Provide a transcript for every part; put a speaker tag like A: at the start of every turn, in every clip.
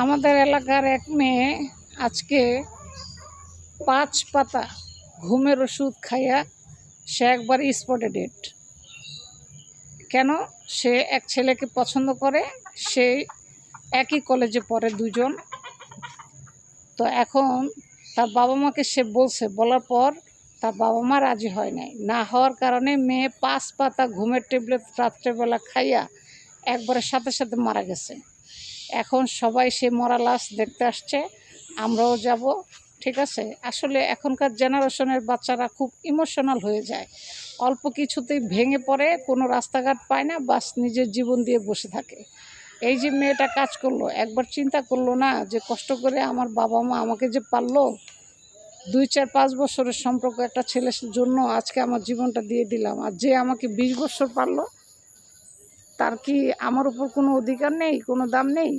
A: আমাদের এলাকার এক মেয়ে আজকে পাঁচ পাতা ঘুমের ওষুধ খাইয়া সে একবার স্পটে ডেট কেন? সে এক ছেলেকে পছন্দ করে, সে একই কলেজে পড়ে দুজন। তো এখন তার বাবা মাকে সে বলছে, বলার পর তার বাবা মা রাজি হয় নাই। না হওয়ার কারণে মেয়ে পাঁচ পাতা ঘুমের ট্যাবলেট রাত্রেবেলা খাইয়া একবারের সাথে সাথে মারা গেছে। এখন সবাই সে মরা লাশ দেখতে আসছে, আমরাও যাব, ঠিক আছে? আসলে এখনকার জেনারেশনের বাচ্চারা খুব ইমোশনাল হয়ে যায়। অল্প কিছুতেই ভেঙে পড়ে, কোনো রাস্তাঘাট পায় না, বাস নিজের জীবন দিয়ে বসে থাকে। এই যে মেয়েটা কাজ করল, একবার চিন্তা করল না যে কষ্ট করে আমার বাবা মা আমাকে যে পারল? দুই, চার, পাঁচ বছরের সম্পর্ক একটা ছেলের জন্য আজকে আমার জীবনটা দিয়ে দিলাম। আর যে আমাকে বিশ বছর পারল তার কি আমার উপর কোনো অধিকার নেই, কোনো দাম নেই?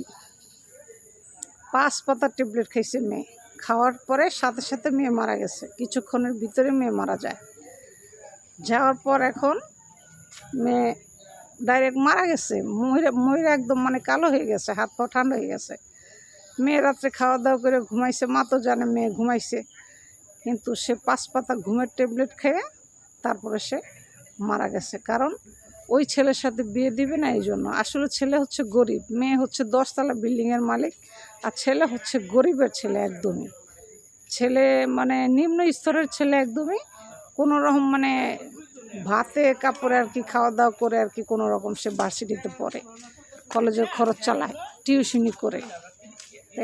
A: পাঁচ পাতার ট্যাবলেট খাইছে মেয়ে। খাওয়ার পরে সাথে সাথে মেয়ে মারা গেছে। কিছুক্ষণের ভিতরে মেয়ে মারা যায়। যাওয়ার পর এখন মেয়ে ডাইরেক্ট মারা গেছে। মহিলা মহিলা একদম মানে কালো হয়ে গেছে, হাত পা ঠান্ডা হয়ে গেছে। মেয়ে রাত্রে খাওয়া দাওয়া করে ঘুমাইছে, মা তো জানে মেয়ে ঘুমাইছে। কিন্তু সে পাঁচ পাতা ঘুমের ট্যাবলেট খেয়ে তারপরে সে মারা গেছে। কারণ ওই ছেলের সাথে বিয়ে দিবে না এই জন্য আসলে ছেলে হচ্ছে গরিব মেয়ে হচ্ছে দশতলা বিল্ডিংয়ের মালিক আর ছেলে হচ্ছে গরিবের ছেলে একদমই। ছেলে মানে নিম্ন স্তরের ছেলে একদমই কোনো রকম মানে ভাতে কাপড়ে আর কি খাওয়া দাওয়া করে আর কি কোনো রকম সে ভার্সিটিতে পড়ে কলেজের খরচ চালায় টিউশনি করে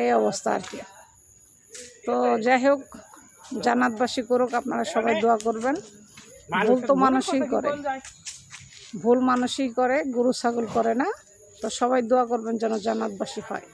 A: এই অবস্থা আর কি। তো যাই হোক জান্নাতবাসী করুক আপনারা সবাই দোয়া করবেন ভুল তো মানুষই করে। ভুল মানুষই করে গরু ছাগল করে না। তো সবাই দোয়া করবেন যেন জান্নাতবাসী হয়।